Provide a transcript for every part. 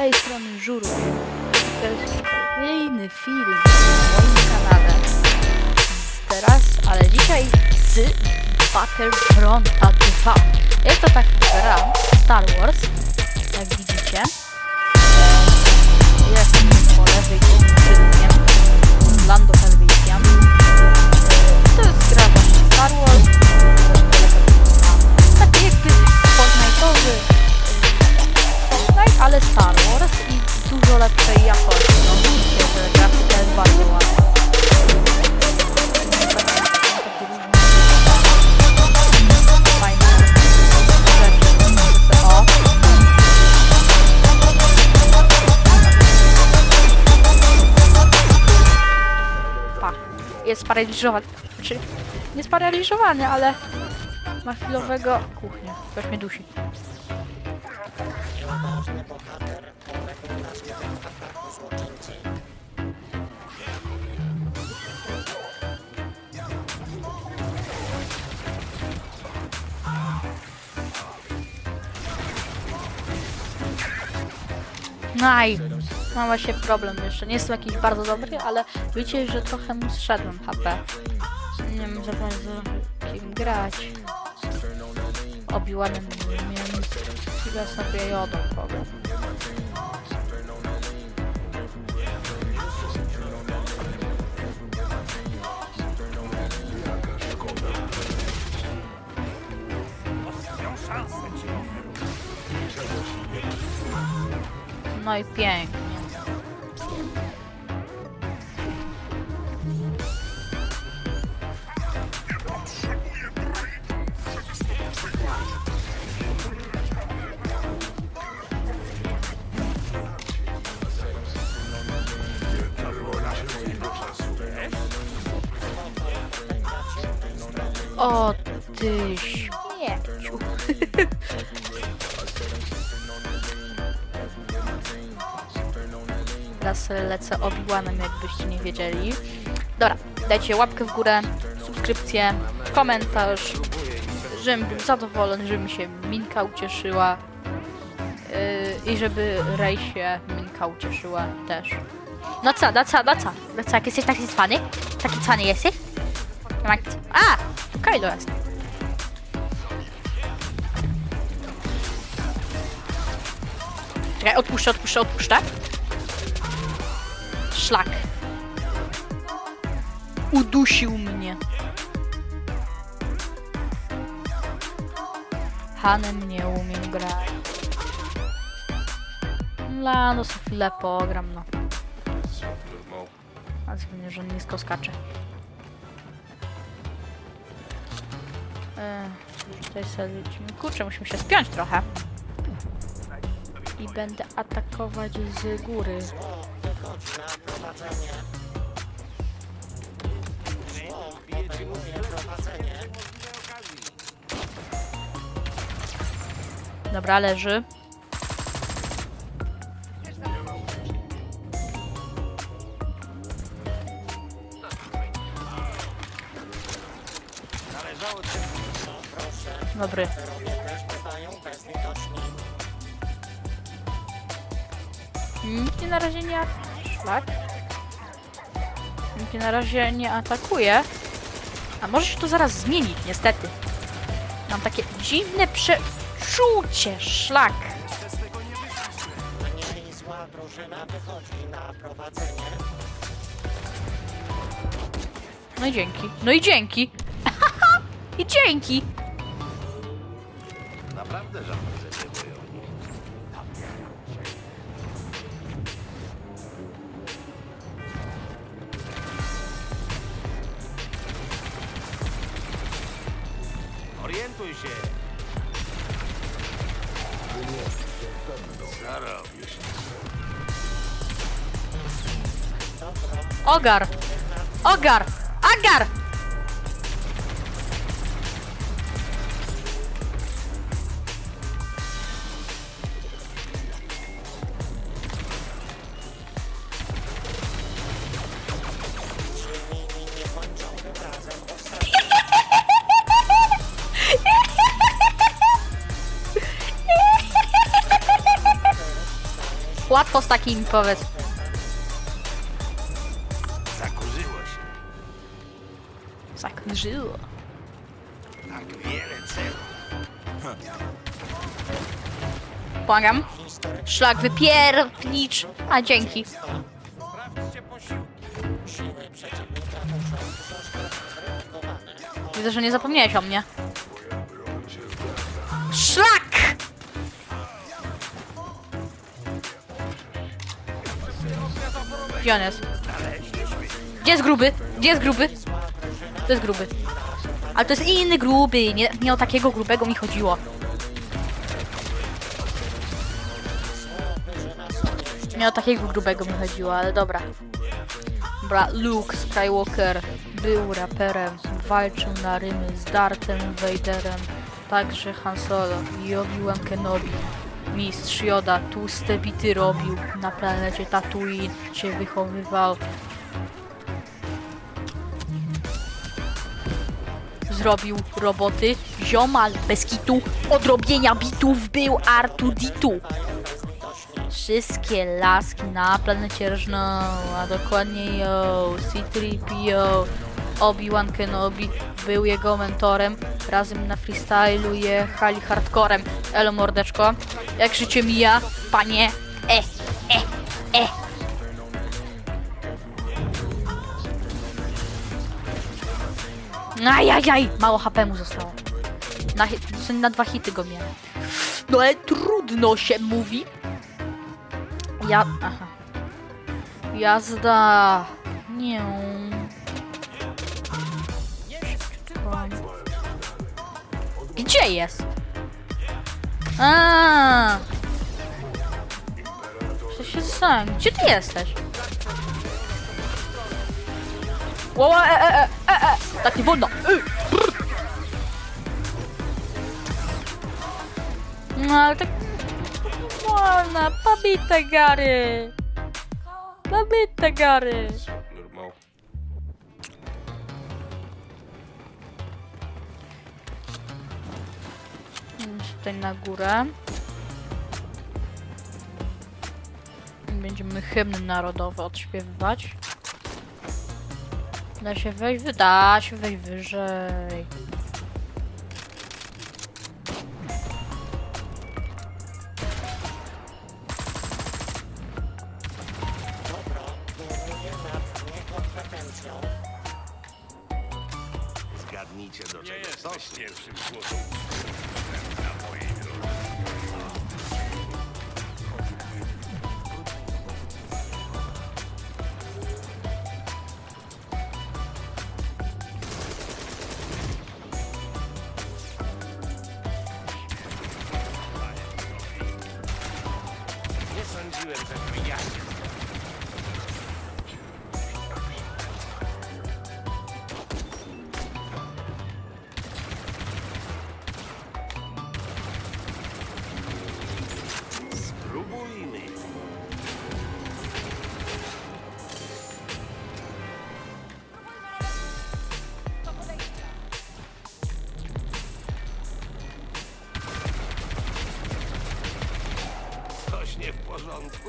tej strony Żuru. To jest kolejny film na moim kanale. Teraz, ale dzisiaj z Battlefronta 2. Jest to taka gra Star Wars, jak widzicie. Jest po lewej stronie Lando Calrissian. To jest gra właśnie Star Wars. Jest sparaliżowany. Znaczy, nie sparaliżowany, ale ma chwilowego kuchnię. Ktoś mnie dusi. Naj, mam właśnie problem jeszcze. Nie jestem jakiś bardzo dobry, ale wiecie, że trochę mu zszedłem HP. Nie wiem za bardzo kim grać. Obiłanem więc chwilę sobie jodą powiem. No i pięknie. O ty śmieciu. Teraz lecę Obi-Wanem, jakbyście nie wiedzieli. Dobra, dajcie łapkę w górę, subskrypcję, komentarz, żebym był zadowolony, żeby mi się Minka ucieszyła yy, i żeby Rej się Minka ucieszyła też. No co, no co, no co? No co, jak jesteś taki cwany? Taki cwany jesteś? A! Kylo jest. Czekaj, odpuszczę, odpuszczę, odpuszczę. Szlak. Udusił mnie. Hanem nie umiem grać. La, no sobie chwilę pogram, no. A zmienię, że nisko skacze. E, tutaj sobie lecimy. Kurczę, musimy się spiąć trochę. I będę atakować z góry. Dobra, leży. Dobry. Nikt na razie nie. Szlak. Nikt na razie nie atakuje. A może się to zaraz zmienić, niestety. Mam takie dziwne przeczucie. Szlak. No i dzięki. No i dzięki. I dzięki. Naprawdę żadne ze mnie boją. Orientuj się! Co robisz? Ogar. Ogar. Agar. Łatwo z takim, powiedz. Zakurzyło się. Zakrzyło. Tak wiele celów. Błagam. Szlak wypiernicz. A dzięki. Widzę, że nie zapomniałeś o mnie. Szlak! Gdzie on jest? Gdzie jest gruby? Gdzie jest gruby? To jest gruby. Ale to jest inny gruby. Nie, nie o takiego grubego mi chodziło. Nie o takiego grubego mi chodziło, ale dobra. Dobra, Luke Skywalker był raperem, walczył na rymy z Darthem Vaderem, także Han Solo i Obi-Wan Kenobi. Mistrz Yoda tłuste bity robił, na planecie Tatooine się wychowywał. Zrobił roboty, ziomal bez kitu, odrobienia bitów był Artuditu. Wszystkie laski na planecie rżną, a dokładnie yo, C-3PO, Obi-Wan Kenobi był jego mentorem. Razem na freestylu jechali hardcorem. Elo mordeczko, jak życie mija, panie, e, e, e. Ajajaj, mało HP mu zostało. Na, hi- na dwa hity go miałem. No ale trudno się mówi. Ja... Aha. Jazda. Nie. Gdzie jest? A. Co się sam? Gdzie ty jesteś? Ło, e, e, e, e, e. Tak nie wolno. Brr. No ale tak wolna, pobite gary. Pobite gary. Tutaj na górę. Będziemy hymn narodowy odśpiewywać. Da się wejść, da się wejść wyżej. Zgadnijcie do czego jesteś pierwszym Nie sądziłem, że to ja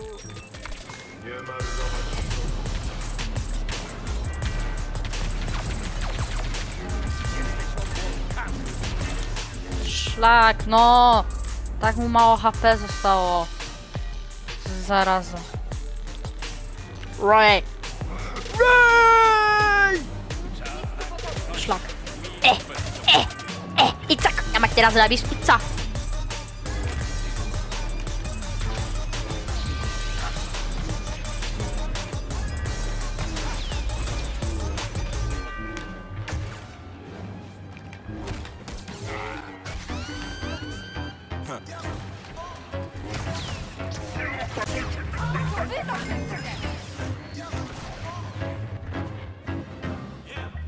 porządku? Szlak, no! Tak mu mało HP zostało. Zaraza. Ray! Ray! Szlak. E, e, e! I cak! Ja macie teraz robisz i co?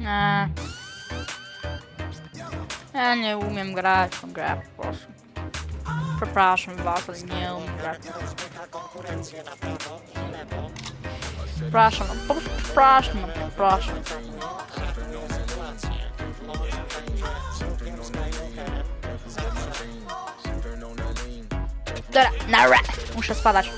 Nie. Ja nie umiem grać w grę po prostu. Przepraszam was, ale nie umiem grać. Na. Przepraszam, no, po prostu przepraszam, no, przepraszam. Dobra, nara! Muszę spadać.